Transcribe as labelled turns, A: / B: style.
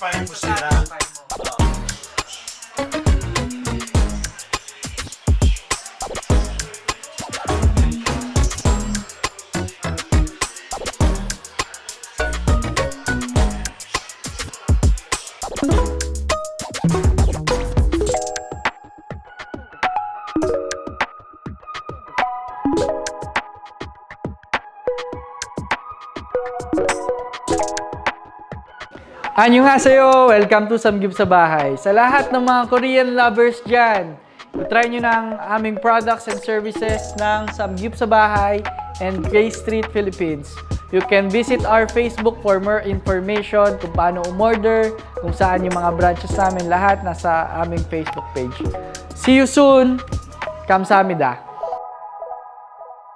A: Spotify for sila. Annyeonghaseyo! Welcome to Samgyup sa Bahay. Sa lahat ng mga Korean lovers dyan, try nyo ang aming products and services ng Samgyup sa Bahay and Gray Street, Philippines. You can visit our Facebook for more information kung paano umorder, kung saan yung mga branches namin, lahat nasa aming Facebook page. See you soon! Kamsahamnida!